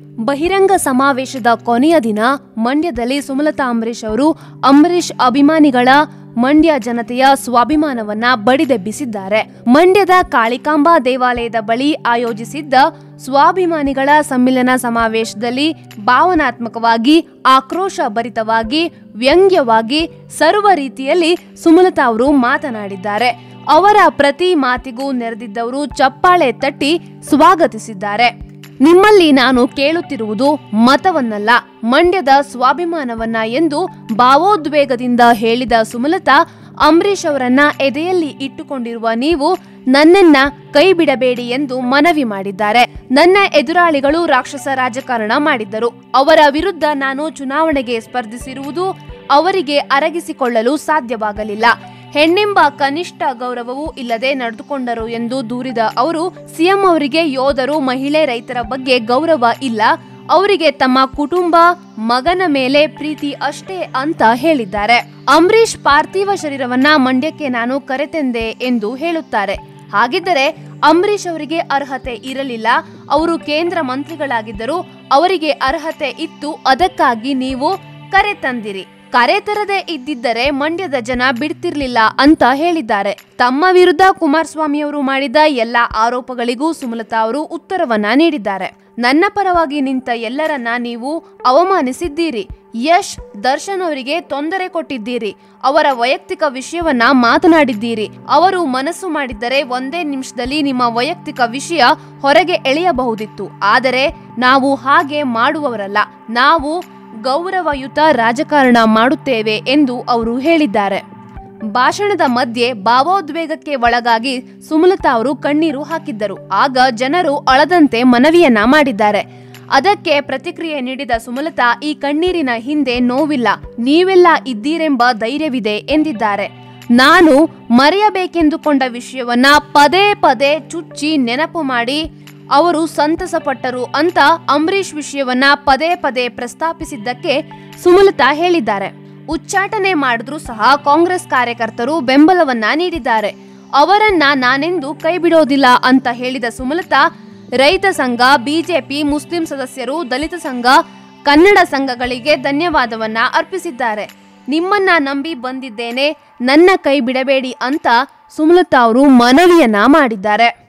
ಬಹಿರಂಗ ಸಮಾವೇಶದ ಕೊನೆಯ ದಿನ ಮಂಡ್ಯದಲ್ಲಿ ಸುಮಲತಾ ಅಂಬರೀಶ್ ಅವರು ಅಂಬರೀಶ್ ಅಭಿಮಾನಿಗಳ ಮಂಡ್ಯ ಜನತೆಯ ಸ್ವಾಭಿಮಾನವನ್ನ ಬಡಿದೆಬ್ಬಿಸಿದ್ದಾರೆ. ಮಂಡ್ಯದ ಕಾಳಿಕಾಂಬಾ ದೇವಾಲಯದ ಬಳಿ ಆಯೋಜಿಸಿದ್ದ ಸ್ವಾಭಿಮಾನಿಗಳ ಸಮ್ಮಿಲನ ಸಮಾವೇಶದಲ್ಲಿ ಭಾವನಾತ್ಮಕವಾಗಿ ಆಕ್ರೋಶ ಭರಿತವಾಗಿ ವ್ಯಂಗ್ಯವಾಗಿ, ಸರ್ವ ರೀತಿಯಲ್ಲಿ ಸುಮಲತಾ ಅವರು ಮಾತನಾಡಿದ್ದಾರೆ. ಅವರ ಪ್ರತಿ ಮಾತಿಗೂ ನೆರೆದಿದ್ದವರು ಚಪ್ಪಾಳೆ ತಟ್ಟಿ ಸ್ವಾಗತಿಸಿದ್ದಾರೆ. ನಿಮ್ಮಲ್ಲಿ ನಾನು ಕೇಳುತ್ತಿರುವುದು ಮತವನ್ನಲ್ಲ, ಮಂಡ್ಯದ ಸ್ವಾಭಿಮಾನವನ್ನ ಎಂದು ಭಾವೋದ್ವೇಗದಿಂದ ಹೇಳಿದ ಸುಮಲತಾ ಅಂಬರೀಶ್ ಅವರನ್ನ ಎದೆಯಲ್ಲಿ ಇಟ್ಟುಕೊಂಡಿರುವ ನೀವು ನನ್ನನ್ನ ಕೈ ಬಿಡಬೇಡಿ ಎಂದು ಮನವಿ ಮಾಡಿದ್ದಾರೆ. ನನ್ನ ಎದುರಾಳಿಗಳು ರಾಕ್ಷಸ ರಾಜಕಾರಣ ಮಾಡಿದ್ದರು. ಅವರ ವಿರುದ್ಧ ನಾನು ಚುನಾವಣೆಗೆ ಸ್ಪರ್ಧಿಸಿರುವುದು ಅವರಿಗೆ ಅರಗಿಸಿಕೊಳ್ಳಲು ಸಾಧ್ಯವಾಗಲಿಲ್ಲ. ಹೆಣ್ಣೆಂಬ ಕನಿಷ್ಠ ಗೌರವವೂ ಇಲ್ಲದೆ ನಡೆದುಕೊಂಡರು ಎಂದು ದೂರಿದ ಅವರು, ಸಿಎಂ ಅವರಿಗೆ ಯೋಧರು, ಮಹಿಳೆ ರೈತರ ಬಗ್ಗೆ ಗೌರವ ಇಲ್ಲ. ಅವರಿಗೆ ತಮ್ಮ ಕುಟುಂಬ, ಮಗನ ಮೇಲೆ ಪ್ರೀತಿ ಅಷ್ಟೇ ಅಂತ ಹೇಳಿದ್ದಾರೆ. ಅಂಬರೀಶ್ ಪಾರ್ಥಿವ ಶರೀರವನ್ನ ಮಂಡ್ಯಕ್ಕೆ ನಾನು ಕರೆತೆಂದೆ ಎಂದು ಹೇಳುತ್ತಾರೆ. ಹಾಗಿದ್ದರೆ ಅಂಬರೀಶ್ ಅವರಿಗೆ ಅರ್ಹತೆ ಇರಲಿಲ್ಲ. ಅವರು ಕೇಂದ್ರ ಮಂತ್ರಿಗಳಾಗಿದ್ದರು ಅವರಿಗೆ ಅರ್ಹತೆ ಇತ್ತು. ಅದಕ್ಕಾಗಿ ನೀವು ಕರೆ ತಂದಿರಿ. ಕರೆ ತರದೆ ಇದ್ದಿದ್ದರೆ ಮಂಡ್ಯದ ಜನ ಬಿಡ್ತಿರ್ಲಿಲ್ಲ ಅಂತ ಹೇಳಿದ್ದಾರೆ. ತಮ್ಮ ವಿರುದ್ಧ ಕುಮಾರಸ್ವಾಮಿ ಅವರು ಮಾಡಿದ ಎಲ್ಲ ಆರೋಪಗಳಿಗೂ ಸುಮಲತಾ ಅವರು ಉತ್ತರವನ್ನ ನೀಡಿದ್ದಾರೆ. ನನ್ನ ಪರವಾಗಿ ನಿಂತ ಎಲ್ಲರನ್ನ ನೀವು ಅವಮಾನಿಸಿದ್ದೀರಿ. ಯಶ್ ದರ್ಶನ್ ಅವರಿಗೆ ತೊಂದರೆ ಕೊಟ್ಟಿದ್ದೀರಿ. ಅವರ ವೈಯಕ್ತಿಕ ವಿಷಯವನ್ನ ಮಾತನಾಡಿದ್ದೀರಿ. ಅವರು ಮನಸ್ಸು ಮಾಡಿದ್ದರೆ ಒಂದೇ ನಿಮಿಷದಲ್ಲಿ ನಿಮ್ಮ ವೈಯಕ್ತಿಕ ವಿಷಯ ಹೊರಗೆ ಎಳೆಯಬಹುದಿತ್ತು. ಆದರೆ ನಾವು ಹಾಗೆ ಮಾಡುವವರಲ್ಲ. ನಾವು ಗೌರವಯುತ ರಾಜಕಾರಣ ಮಾಡುತ್ತೇವೆ ಎಂದು ಅವರು ಹೇಳಿದ್ದಾರೆ. ಭಾಷಣದ ಮಧ್ಯೆ ಭಾವೋದ್ವೇಗಕ್ಕೆ ಒಳಗಾಗಿ ಸುಮಲತಾ ಅವರು ಕಣ್ಣೀರು ಹಾಕಿದ್ದರು. ಆಗ ಜನರು ಅಳದಂತೆ ಮನವಿಯನ್ನ ಮಾಡಿದ್ದಾರೆ. ಅದಕ್ಕೆ ಪ್ರತಿಕ್ರಿಯೆ ನೀಡಿದ ಸುಮಲತಾ, ಈ ಕಣ್ಣೀರಿನ ಹಿಂದೆ ನೋವಿಲ್ಲ, ನೀವೆಲ್ಲ ಇದ್ದೀರೆಂಬ ಧೈರ್ಯವಿದೆ ಎಂದಿದ್ದಾರೆ. ನಾನು ಮರೆಯಬೇಕೆಂದುಕೊಂಡ ವಿಷಯವನ್ನ ಪದೇ ಪದೇ ಚುಚ್ಚಿ ನೆನಪು ಮಾಡಿ ಅವರು ಸಂತಸಪಟ್ಟರು ಅಂತ ಅಂಬರೀಷ್ ವಿಷಯವನ್ನ ಪದೇ ಪದೇ ಪ್ರಸ್ತಾಪಿಸಿದ್ದಕ್ಕೆ ಸುಮಲತಾ ಹೇಳಿದ್ದಾರೆ. ಉಚ್ಚಾಟನೆ ಮಾಡಿದ್ರೂ ಸಹ ಕಾಂಗ್ರೆಸ್ ಕಾರ್ಯಕರ್ತರು ಬೆಂಬಲವನ್ನ ನೀಡಿದ್ದಾರೆ. ಅವರನ್ನ ನಾನೆಂದು ಕೈ ಬಿಡೋದಿಲ್ಲ ಅಂತ ಹೇಳಿದ ಸುಮಲತಾ, ರೈತ ಸಂಘ, ಬಿಜೆಪಿ, ಮುಸ್ಲಿಂ ಸದಸ್ಯರು, ದಲಿತ ಸಂಘ, ಕನ್ನಡ ಸಂಘಗಳಿಗೆ ಧನ್ಯವಾದವನ್ನ ಅರ್ಪಿಸಿದ್ದಾರೆ. ನಿಮ್ಮನ್ನ ನಂಬಿ ಬಂದಿದ್ದೇನೆ, ನನ್ನ ಕೈ ಬಿಡಬೇಡಿ ಅಂತ ಸುಮಲತಾ ಅವರು ಮನವಿಯನ್ನ ಮಾಡಿದ್ದಾರೆ.